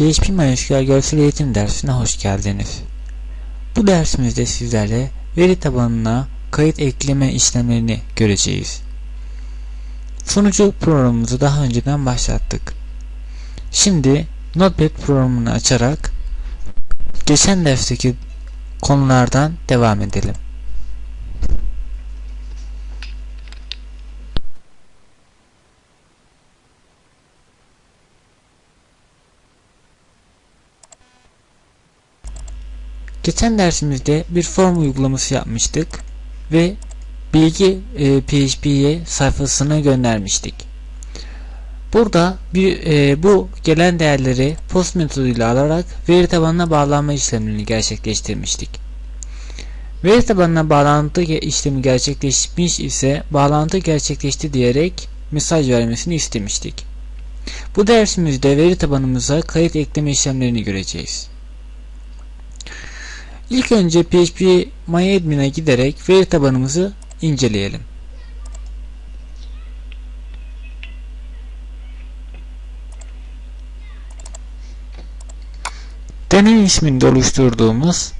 PHP MySQL görsel eğitim dersine hoş geldiniz. Bu dersimizde sizlerle veri tabanına kayıt ekleme işlemlerini göreceğiz. Sunucu programımızı daha önceden başlattık. Şimdi Notepad programını açarak geçen dersteki konulardan devam edelim. Geçen dersimizde bir form uygulaması yapmıştık ve bilgi e, PHP'ye sayfasına göndermiştik. Burada bir e, bu gelen değerleri post metoduyla alarak veri tabanına bağlanma işlemini gerçekleştirmiştik. Veri tabanına bağlantı işlemi gerçekleşmiş ise bağlantı gerçekleşti diyerek mesaj vermesini istemiştik. Bu dersimizde veri tabanımıza kayıt ekleme işlemlerini göreceğiz. İlk önce PHP MyAdmin'e giderek veri tabanımızı inceleyelim. Deney isminde oluşturduğumuz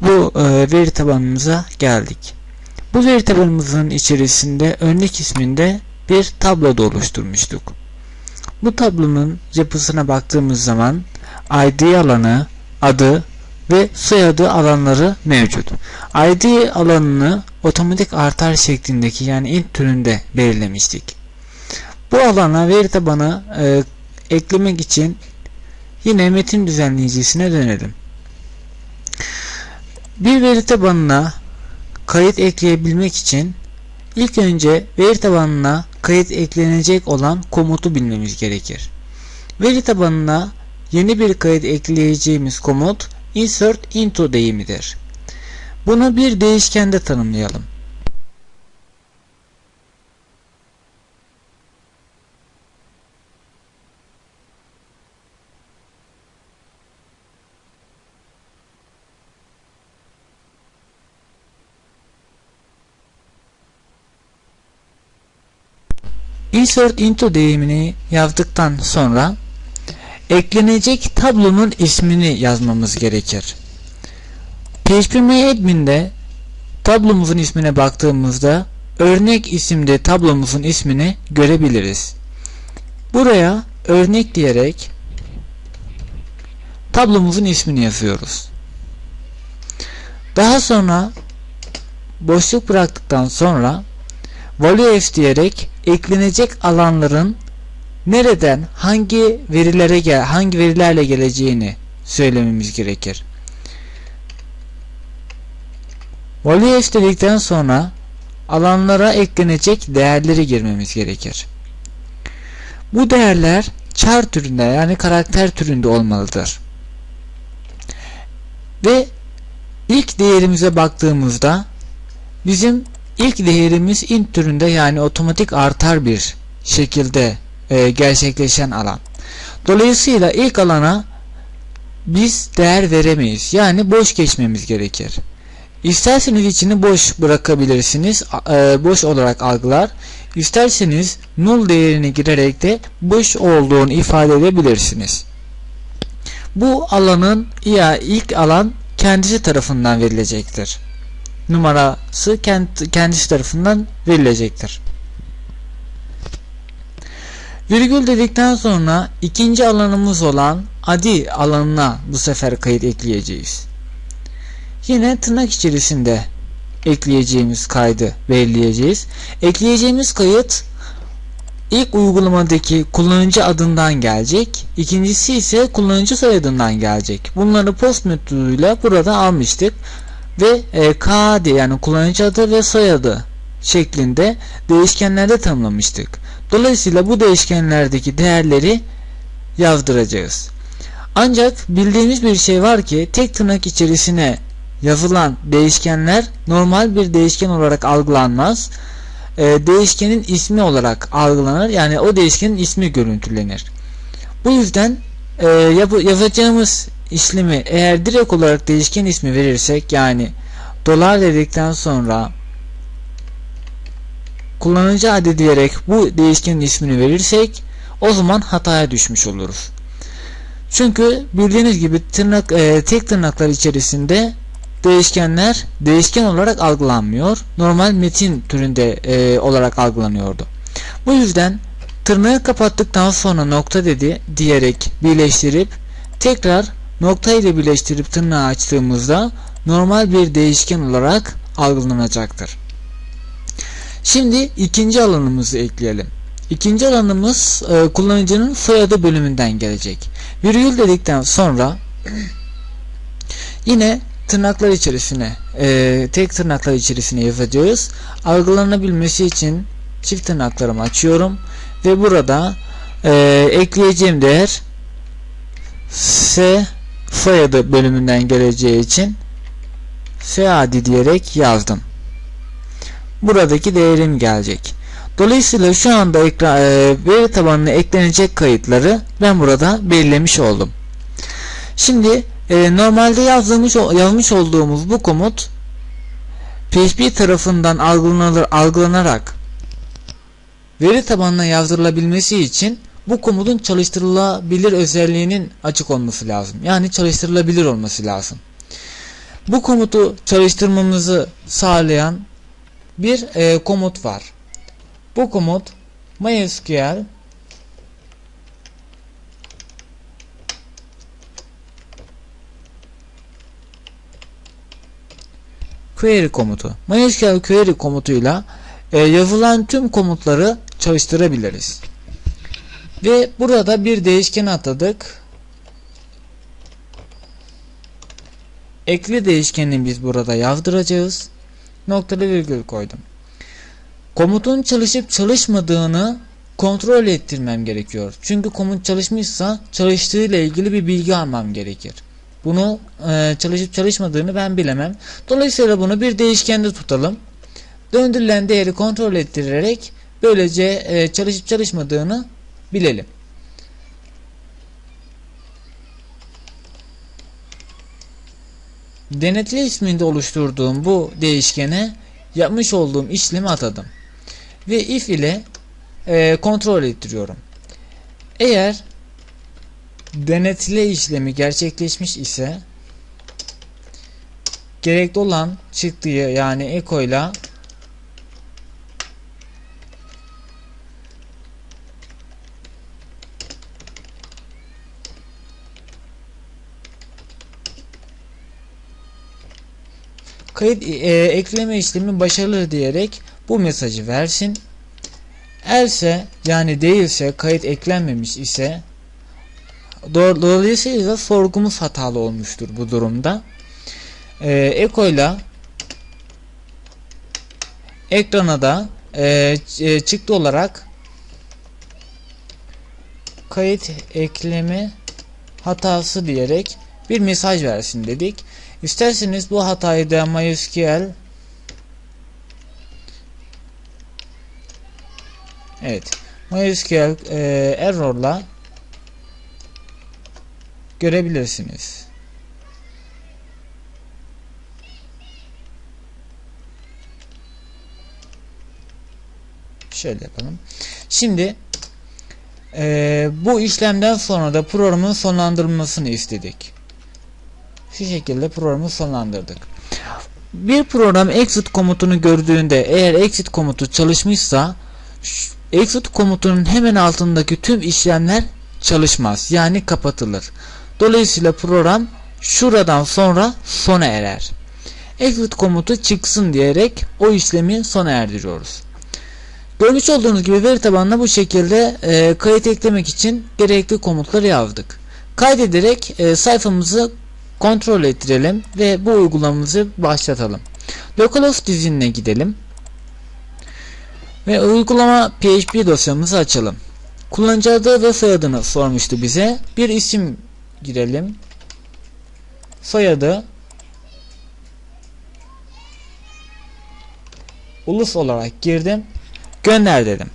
bu e, veri tabanımıza geldik. Bu veri tabanımızın içerisinde örnek isminde bir tablo da oluşturmuştuk. Bu tablonun yapısına baktığımız zaman ID alanı, adı ve soyadı alanları mevcut. ID alanını otomatik artar şeklindeki yani int türünde belirlemiştik. Bu alana veri tabanı e, eklemek için yine metin düzenleyicisine dönelim. Bir veri tabanına kayıt ekleyebilmek için ilk önce veri tabanına kayıt eklenecek olan komutu bilmemiz gerekir. Veri tabanına yeni bir kayıt ekleyeceğimiz komut insert into deyimidir. Bunu bir değişkende tanımlayalım. Insert into deyimini yazdıktan sonra eklenecek tablonun ismini yazmamız gerekir. PHPMyAdmin'de tablomuzun ismine baktığımızda örnek isimde tablomuzun ismini görebiliriz. Buraya örnek diyerek tablomuzun ismini yazıyoruz. Daha sonra boşluk bıraktıktan sonra values diyerek eklenecek alanların nereden hangi verilere gel hangi verilerle geleceğini söylememiz gerekir. Values dedikten sonra alanlara eklenecek değerleri girmemiz gerekir. Bu değerler char türünde yani karakter türünde olmalıdır. Ve ilk değerimize baktığımızda bizim ilk değerimiz int türünde yani otomatik artar bir şekilde e, gerçekleşen alan. Dolayısıyla ilk alana biz değer veremeyiz. Yani boş geçmemiz gerekir. İsterseniz içini boş bırakabilirsiniz. E, boş olarak algılar. İsterseniz null değerini girerek de boş olduğunu ifade edebilirsiniz. Bu alanın ya ilk alan kendisi tarafından verilecektir. Numarası kendisi tarafından verilecektir. Virgül dedikten sonra ikinci alanımız olan adi alanına bu sefer kayıt ekleyeceğiz. Yine tırnak içerisinde ekleyeceğimiz kaydı belirleyeceğiz. Ekleyeceğimiz kayıt ilk uygulamadaki kullanıcı adından gelecek. İkincisi ise kullanıcı soyadından gelecek. Bunları post metoduyla burada almıştık. Ve e, KD yani kullanıcı adı ve soyadı şeklinde değişkenlerde tanımlamıştık. Dolayısıyla bu değişkenlerdeki değerleri yazdıracağız. Ancak bildiğimiz bir şey var ki tek tırnak içerisine yazılan değişkenler normal bir değişken olarak algılanmaz. Ee, değişkenin ismi olarak algılanır. Yani o değişkenin ismi görüntülenir. Bu yüzden e, yazacağımız işlemi eğer direkt olarak değişken ismi verirsek yani dolar dedikten sonra kullanıcı adı diyerek bu değişkenin ismini verirsek o zaman hataya düşmüş oluruz. Çünkü bildiğiniz gibi tırnak e, tek tırnaklar içerisinde değişkenler değişken olarak algılanmıyor. Normal metin türünde e, olarak algılanıyordu. Bu yüzden tırnağı kapattıktan sonra nokta dedi diyerek birleştirip tekrar nokta ile birleştirip tırnağı açtığımızda normal bir değişken olarak algılanacaktır. Şimdi ikinci alanımızı ekleyelim. İkinci alanımız e, kullanıcının soyadı bölümünden gelecek. Virgül dedikten sonra yine tırnaklar içerisine e, tek tırnaklar içerisine yazacağız. Algılanabilmesi için çift tırnaklarımı açıyorum ve burada e, ekleyeceğim değer S soyadı bölümünden geleceği için Seadi diyerek yazdım. Buradaki değerim gelecek. Dolayısıyla şu anda ekran, e, veri tabanına eklenecek kayıtları ben burada belirlemiş oldum. Şimdi e, normalde yazdığımız, yazmış olduğumuz bu komut PHP tarafından algılanır, algılanarak veri tabanına yazdırılabilmesi için bu komutun çalıştırılabilir özelliğinin açık olması lazım. Yani çalıştırılabilir olması lazım. Bu komutu çalıştırmamızı sağlayan bir e, komut var. Bu komut MySQL query komutu. MySQL query komutuyla e, yazılan tüm komutları çalıştırabiliriz. Ve burada bir değişken atadık. Ekli değişkenini biz burada yazdıracağız. Noktalı virgül koydum. Komutun çalışıp çalışmadığını kontrol ettirmem gerekiyor. Çünkü komut çalışmışsa çalıştığı ile ilgili bir bilgi almam gerekir. Bunu e, çalışıp çalışmadığını ben bilemem. Dolayısıyla bunu bir değişkende tutalım. Döndürülen değeri kontrol ettirerek böylece e, çalışıp çalışmadığını bilelim. Denetle isminde oluşturduğum bu değişkene yapmış olduğum işlemi atadım. Ve if ile e, kontrol ettiriyorum. Eğer denetle işlemi gerçekleşmiş ise gerekli olan çıktığı yani eko ile kayıt e, ekleme işlemi başarılı diyerek bu mesajı versin. Else yani değilse kayıt eklenmemiş ise dolayısıyla sorgumuz hatalı olmuştur bu durumda. E, Eko ile ekrana da e, e, çıktı olarak kayıt ekleme hatası diyerek bir mesaj versin dedik. İsterseniz bu hatayı da MySQL Evet. MySQL e, error'la görebilirsiniz. Şöyle yapalım. Şimdi e, bu işlemden sonra da programın sonlandırılmasını istedik. Şu şekilde programı sonlandırdık. Bir program exit komutunu gördüğünde eğer exit komutu çalışmışsa exit komutunun hemen altındaki tüm işlemler çalışmaz. Yani kapatılır. Dolayısıyla program şuradan sonra sona erer. Exit komutu çıksın diyerek o işlemi sona erdiriyoruz. Görmüş olduğunuz gibi veri tabanına bu şekilde e, kayıt eklemek için gerekli komutları yazdık. Kaydederek e, sayfamızı kontrol ettirelim ve bu uygulamamızı başlatalım. Localhost dizinine gidelim. Ve uygulama PHP dosyamızı açalım. Kullanıcı adı ve soyadını sormuştu bize. Bir isim girelim. Soyadı ulus olarak girdim. Gönder dedim.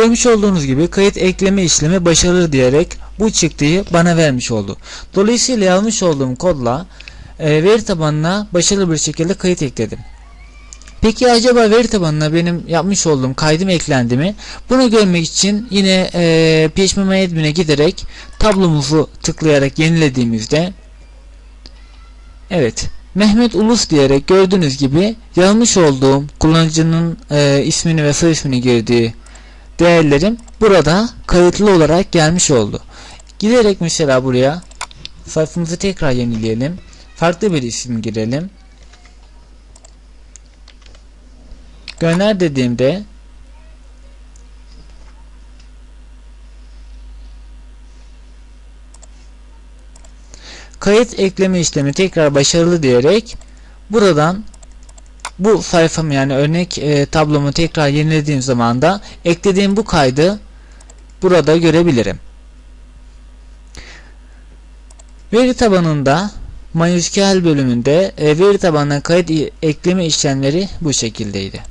Görmüş olduğunuz gibi kayıt ekleme işlemi başarılı diyerek bu çıktıyı bana vermiş oldu. Dolayısıyla yazmış olduğum kodla e, veri tabanına başarılı bir şekilde kayıt ekledim. Peki acaba veri tabanına benim yapmış olduğum kaydım eklendi mi? Bunu görmek için yine e, PHP Admin'e giderek tablomuzu tıklayarak yenilediğimizde Evet Mehmet Ulus diyerek gördüğünüz gibi yazmış olduğum kullanıcının e, ismini ve soy ismini girdiği değerlerim burada kayıtlı olarak gelmiş oldu. Giderek mesela buraya sayfamızı tekrar yenileyelim. Farklı bir isim girelim. Gönder dediğimde kayıt ekleme işlemi tekrar başarılı diyerek buradan bu sayfamı yani örnek e, tablomu tekrar yenilediğim zaman da eklediğim bu kaydı burada görebilirim. Veri tabanında MySQL bölümünde e, veri tabanına kayıt ekleme işlemleri bu şekildeydi.